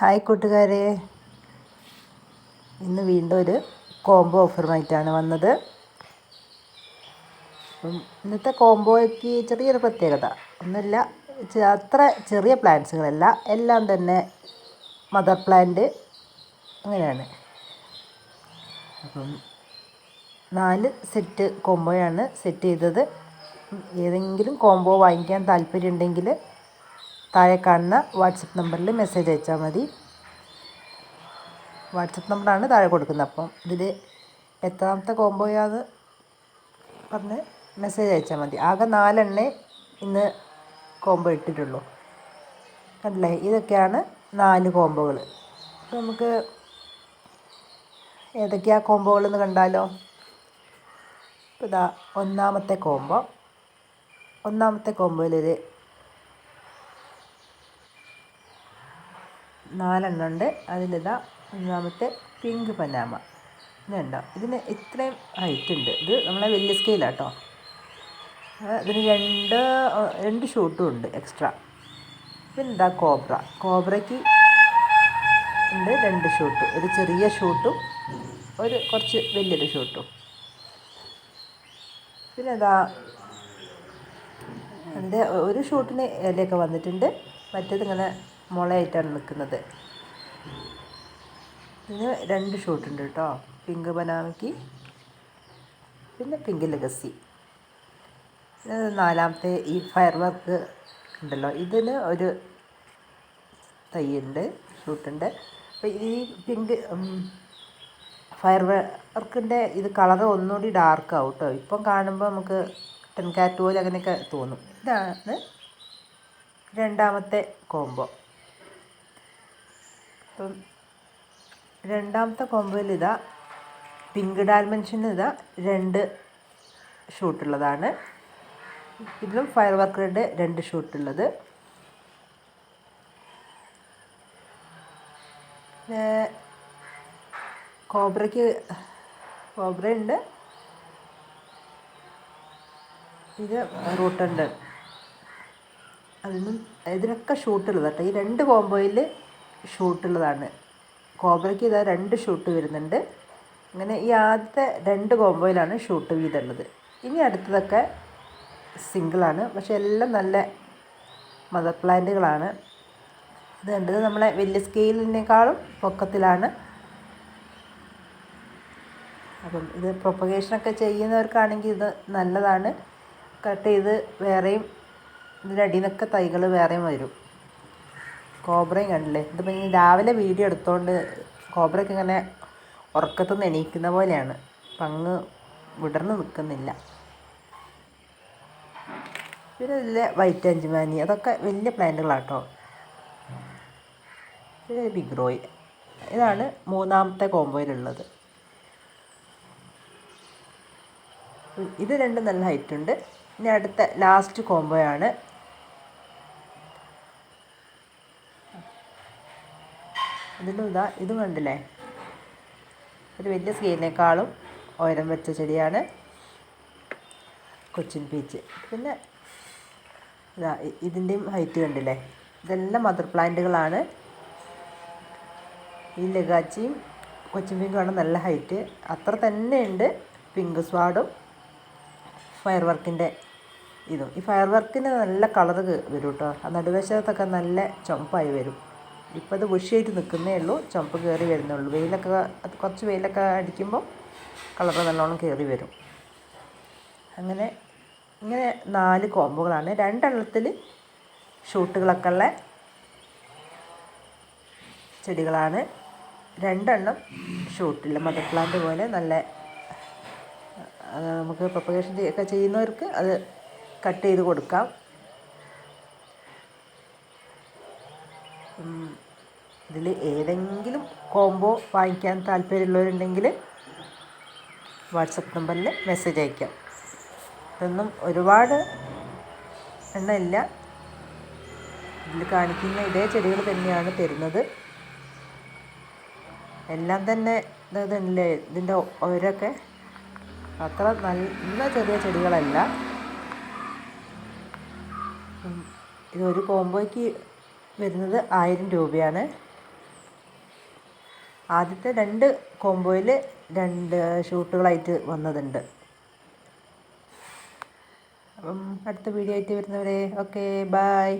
Hi കൂട്ടുകാരെ. ഇന്ന് വീണ്ടും ഒരു കോംബോ ഓഫറുമായിട്ടാണ് വന്നത്. ഇന്നത്തെ കോംബോയ്ക്ക് ചെറിയൊരു പ്രത്യേകത. ഒന്നുമില്ല ചെ- അത്ര ചെറിയ പ്ലാന്റ്സുകളല്ല എല്ലാം തന്നെ മദർ പ്ലാന്റ് അങ്ങനെയാണ്. അപ്പം നാല് സെറ്റ് കോംബോയാണ് സെറ്റ് ചെയ്തത്. ഏതെങ്കിലും കോംബോ വാങ്ങിക്കാൻ താല്പര്യമുണ്ടെങ്കിൽ താഴെ കാണുന്ന വാട്സപ്പ് നമ്പറിൽ മെസ്സേജ് അയച്ചാൽ മതി. വാട്സപ്പ് നമ്പറാണ് താഴെ കൊടുക്കുന്നത്. അപ്പം ഇതിൽ എത്രാമത്തെ കോംബോയാന്ന് പറഞ്ഞ് മെസ്സേജ് അയച്ചാൽ മതി. ആകെ നാലെണ്ണേ ഇന്ന് കോംബോ ഇട്ടിട്ടുള്ളൂ. കണ്ടില്ലേ? ഇതൊക്കെയാണ് നാല് കോംബോകൾ അപ്പോൾ നമുക്ക് ഏതൊക്കെയാ കോംബോകൾ എന്ന് കണ്ടാലോ? ഇപ്പോൾ ഇതാ ഒന്നാമത്തെ കോംബോ ഒന്നാമത്തെ കോംബോയിലൊരു നാലെണ്ണം ഉണ്ട് അതിലിതാ ഒന്നാമത്തെ പിങ്ക് പനാമ ഇതുണ്ടോ ഇതിന് ഇത്രയും ഹൈറ്റ് ഉണ്ട്. ഇത് നമ്മളെ വലിയ സ്കെയിലാട്ടോ ഇതിന് രണ്ട് രണ്ട് ഷൂട്ടും ഉണ്ട് എക്സ്ട്രാ പിന്നെ ഇതാ കോബ്ര കോബ്രയ്ക്ക് ഉണ്ട് രണ്ട് ഷൂട്ട് ഒരു ചെറിയ ഷൂട്ടും ഒരു കുറച്ച് വലിയൊരു ഷൂട്ടും പിന്നെ എന്താ അതിന്റെ ഒരു ഷൂട്ടിന് ഇലയൊക്കെ വന്നിട്ടുണ്ട്. മറ്റേത് ഇങ്ങനെ മുളയായിട്ടാണ് നിൽക്കുന്നത്. ഇതിന് രണ്ട് ഷൂട്ടുണ്ട് കേട്ടോ പിങ്ക് ബനാമയ്ക്ക് പിന്നെ പിങ്ക് ലഗസി നാലാമത്തെ ഈ ഫയർ വർക്ക് ഉണ്ടല്ലോ. ഇതിന് ഒരു തൈയുണ്ട് ഷൂട്ടുണ്ട് അപ്പോൾ ഈ പിങ്ക് ഫയർ വർക്കിന്റെ ഇത് കളർ ഒന്നുകൂടി ഡാർക്ക് ആവും കേട്ടോ ഇപ്പം കാണുമ്പോൾ നമുക്ക് ടെൻ കാറ്റ് പോലെ അങ്ങനെയൊക്കെ തോന്നും. ഇതാണ് രണ്ടാമത്തെ കോംബോ അപ്പം രണ്ടാമത്തെ കോംബോയിൽ ഇതാ പിങ്ക് ഡാൽമെൻഷന് ഇതാ രണ്ട് ഷൂട്ടുള്ളതാണ് ഇതിലും ഫയർ വർക്കറുടെ രണ്ട് ഷൂട്ടുള്ളത് കോബ്രയ്ക്ക് കോബ്ര ഉണ്ട്. ഇത് റൂട്ടുണ്ട്. അതിനും ഇതിനൊക്കെ ഷൂട്ടുള്ളത് കേട്ടോ. ഈ രണ്ട് കോംബോയിൽ ഷൂട്ടുള്ളതാണ്. കോബ്രയ്ക്ക് ഇതാ രണ്ട് ഷൂട്ട് വരുന്നുണ്ട്. അങ്ങനെ ഈ ആദ്യത്തെ രണ്ട് കോംബോയിലാണ് ഷൂട്ട് വീതമുള്ളത് ഇനി അടുത്തതൊക്കെ സിംഗിളാണ്. പക്ഷെ എല്ലാം നല്ല മദർ പ്ലാന്റുകളാണ്. ഇത് കണ്ടത് നമ്മളെ വലിയ സ്കെയിലിനേക്കാളും പൊക്കത്തിലാണ്. അപ്പം ഇത് പ്രൊപ്പഗേഷനൊക്കെ ചെയ്യുന്നവർക്കാണെങ്കിൽ ഇത് നല്ലതാണ്. കട്ട് ചെയ്ത് വേറെയും ഇതിന്റെ അടിയിൽ നിന്നൊക്കെ തൈകൾ വേറെയും വരും. കോബ്രയും കണ്ടില്ലേ? ഇതിപ്പോൾ ഇനി രാവിലെ വീഡിയോ എടുത്തോണ്ട് കോബ്രയൊക്കെ ഇങ്ങനെ ഉറക്കത്തു നിന്ന് എണീക്കുന്ന പോലെയാണ്. അപ്പം അങ്ങ് വിടർന്ന് നിൽക്കുന്നില്ല പിന്നെ ഇതിലെ വൈറ്റ് അഞ്ചുമാനി. അതൊക്കെ വലിയ പ്ലാന്റുകളാട്ടോ. പിന്നെ ബിഗ് റോയ്. ഇതാണ് മൂന്നാമത്തെ കോമ്പോയിലുള്ളത് ഇത് രണ്ടും നല്ല ഹൈറ്റ് ഉണ്ട് ഇനി അടുത്ത ലാസ്റ്റ് കോംബോയാണ് ഇതിലും ഇതാ ഇതും കണ്ടില്ലേ? ഒരു വലിയ സ്കെയിലിനേക്കാളും ഉയരം വെച്ച ചെടിയാണ് കൊച്ചിൻ പീച്ച്. പിന്നെ ഇതാ ഇതിന്റെയും ഹൈറ്റ് കണ്ടില്ലേ? ഇതെല്ലാം മദർ പ്ലാന്റുകളാണ് ഈ ലഗാച്ചിയും കൊച്ചിൻ പിങ്കുമാണ് നല്ല ഹൈറ്റ് അത്ര തന്നെയുണ്ട് പിങ്ക് സ്വാഡും ഫയർ വർക്കിന്റെ ഇതും. ഈ ഫയർ വർക്കിന് നല്ല കളർ വരും കേട്ടോ ആ നടുവശത്തൊക്കെ നല്ല ചുമപ്പായി വരും. ഇപ്പോൾ അത് വിഷിയായിട്ട് നിൽക്കുന്നേ ഉള്ളൂ. ചുമപ്പ് കയറി വരുന്നുള്ളൂ വെയിലൊക്കെ അത് കുറച്ച് വെയിലൊക്കെ അടിക്കുമ്പോൾ കളർ നല്ലോണം കയറി വരും. അങ്ങനെ ഇങ്ങനെ നാല് കോമ്പുകളാണ്. രണ്ടെണ്ണത്തിൽ ഷൂട്ടുകളൊക്കെ ഉള്ള ചെടികളാണ്. രണ്ടെണ്ണം ഷൂട്ടില്ല മദർ പ്ലാന്റ് പോലെ നല്ല നമുക്ക് പ്രൊപ്പഗേഷൻ ഒക്കെ ചെയ്യുന്നവർക്ക് അത് കട്ട് ചെയ്ത് കൊടുക്കാം. ഇതിൽ ഏതെങ്കിലും കോംബോ വാങ്ങിക്കാൻ താല്പര്യമുള്ളവരുണ്ടെങ്കിൽ വാട്സപ്പ് നമ്പറിൽ മെസ്സേജ് അയക്കാം. ഇതൊന്നും ഒരുപാട് എണ്ണമില്ല ഇതിൽ കാണിക്കുന്ന ഇതേ ചെടികൾ തന്നെയാണ് തരുന്നത്. എല്ലാം തന്നെ ഇതല്ലേ ഇതിന്റെ ഓരൊക്കെ അത്ര നല്ല ചെറിയ ചെടികളല്ല. ഇതൊരു കോംബോയ്ക്ക് വരുന്നത് ആയിരം രൂപയാണ്. ആദ്യത്തെ രണ്ട് കോംബോയിൽ രണ്ട് ഷൂട്ടുകളായിട്ട് വന്നതുണ്ട്. അപ്പം അടുത്ത വീഡിയോ ആയിട്ട് വരുന്നവരെ ഓക്കെ ബായ്